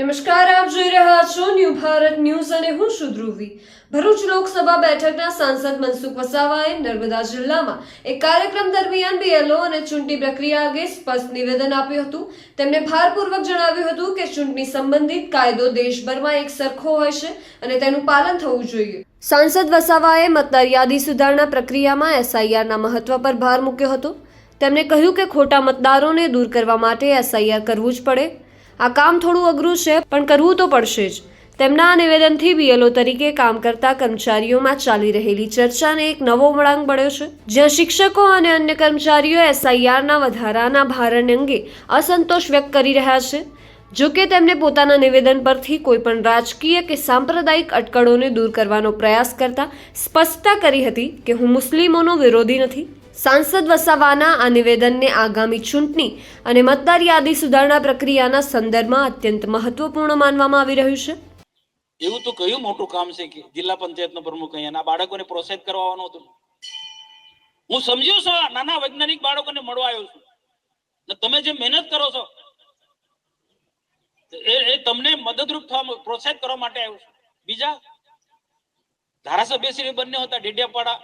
નમસ્કાર, આપ જોઈ રહ્યા છો ન્યૂ ભારત ન્યૂઝ અને હું છું ધ્રુવી. ભરૂચ લોકસભા બેઠકના સાંસદ મનસુખ વસાવાએ નર્મદા જિલ્લામાં એક કાર્યક્રમ દરમિયાન બીએલઓ અને ચૂંટણી પ્રક્રિયા અંગે સ્પષ્ટ નિવેદન આપ્યું હતું. તેમણે ભારપૂર્વક જણાવ્યું હતું કે ચૂંટણી સંબંધિત કાયદો દેશભરમાં એક સરખો હોય છે અને તેનું પાલન થવું જોઈએ. સાંસદ વસાવાએ મતદાર યાદી સુધારણા પ્રક્રિયામાં એસઆઈઆરના મહત્વ પર ભાર મૂક્યો હતો. તેમણે કહ્યું કે ખોટા મતદારોને દૂર કરવા માટે એસઆઈઆર કરવું જ પડે. આ કામ થોડું અઘરું છે, પણ કરવું તો પડશે જ. તેમના આ નિવેદનથી બીએલઓ તરીકે કામ કરતા કર્મચારીઓમાં ચાલી રહેલી ચર્ચાને એક નવો વળાંક મળ્યો છે, જ્યાં શિક્ષકો અને અન્ય કર્મચારીઓ એસઆઈઆરના વધારાના ભારણ અંગે અસંતોષ વ્યક્ત કરી રહ્યા છે. જો કે તેમણે પોતાના નિવેદન પરથી કોઈપણ રાજકીય કે સાંપ્રદાયિક અટકળોને દૂર કરવાનો પ્રયાસ કરતા સ્પષ્ટતા કરી હતી કે હું મુસ્લિમોનો વિરોધી નથી. સાંસદ વસાવાના આ નિવેદનને આગામી ચૂંટણી અને મતદાર યાદી સુધારણા પ્રક્રિયાના સંદર્ભમાં અત્યંત મહત્વપૂર્ણ માનવામાં આવી રહ્યું છે. એવું તો કયું મોટું કામ છે કે જિલ્લા પંચાયતનો પ્રમુખ અહીંયા? બાળકોને પ્રોત્સાહિત કરવાનું હતું. હું સમજ્યો છું નાના વૈજ્ઞાનિક બાળકોને મળવા આવ્યો છું. તમે જે મહેનત કરો છો એ એ તમને મદદરૂપ થવા પ્રોત્સાહિત કરવા માટે આવ્યો છું. બીજા, ધારાસભ્ય શ્રી બંને હતા, ડેડિયાપાડા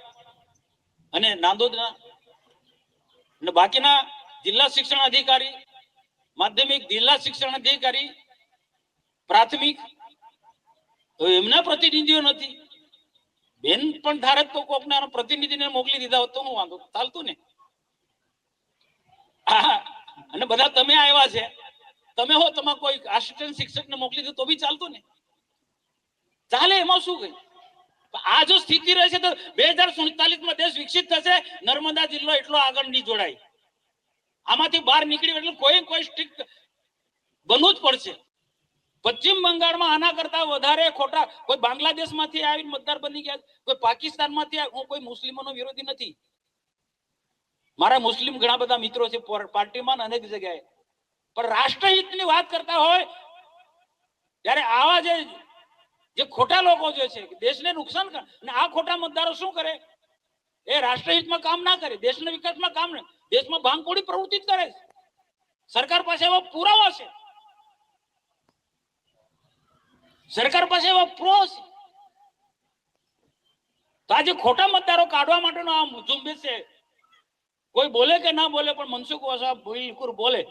અને નાંદોદના. અને બાકીના જિલ્લા શિક્ષણ અધિકારી, માધ્યમિક જિલ્લા શિક્ષણ અધિકારી, પ્રાથમિક એમના પ્રતિનિધિઓ નથી. બેન પણ ધારક તો કોકના પ્રતિનિધિને મોકલી દીધા હોત તો હું વાંધો? ચાલતું ને? અને બધા તમે આવ્યા છે. તમે હો, તમારે કોઈ આસિસ્ટન્ટ શિક્ષકને મોકલી દો તો બી ચાલતું ને? ચાલે, એમાં શું કઈ? આ જો સ્થિતિ રહેશે તો નર્મદા એટલો આગળ નહીં જોડાય. આમાંથી બહાર નીકળી એટલે કોઈ કોઈ સ્ટ્રિક્ટ બનવું જ પડશે. પશ્ચિમ બંગાળમાં આના કરતા વધારે ખોટા, કોઈ બાંગ્લાદેશમાંથી આવીને મતદાર બની ગયા, કોઈ પાકિસ્તાનમાંથી હું કોઈ મુસ્લિમોનો વિરોધી નથી. મારા મુસ્લિમ ઘણા બધા મિત્રો છે, પર- પાર્ટીમાં અનેક જગ્યાએ. પણ રાષ્ટ્રહિતની વાત કરતા હોય, ત્યારે આવા જે જે ખોટા લોકો જે છે દેશને નુકસાન કરે, અને આ ખોટા મતદારો શું કરે? એ રાષ્ટ્રહિતમાં કામ ના કરે, દેશના વિકાસમાં કામ નહીં દેશમાં ભાંગફોડી પ્રવૃત્તિ કરે. સરકાર પાસે એવા પુરાવા છે. સરકાર પાસે એવા પ્રો છે. તો આજે ખોટા મતદારો કાઢવા માટેનો આ ઝુંબેશ છે. કોઈ બોલે કે ના બોલે, પણ મનસુખ વસાવા બિલકુલ બોલે.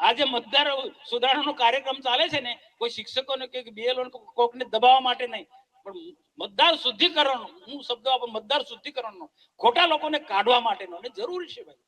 આજે મતદાર સુધારણાનો કાર્યક્રમ ચાલે છે ને, કોઈ શિક્ષકોને કે બીએલઓ કોકને દબાવવા માટે નહીં. પણ મતદાર શુદ્ધિકરણ હું શબ્દ આપું મતદાર શુદ્ધિકરણનો, ખોટા લોકોને કાઢવા માટેનો, અને જરૂરી છે ભાઈ.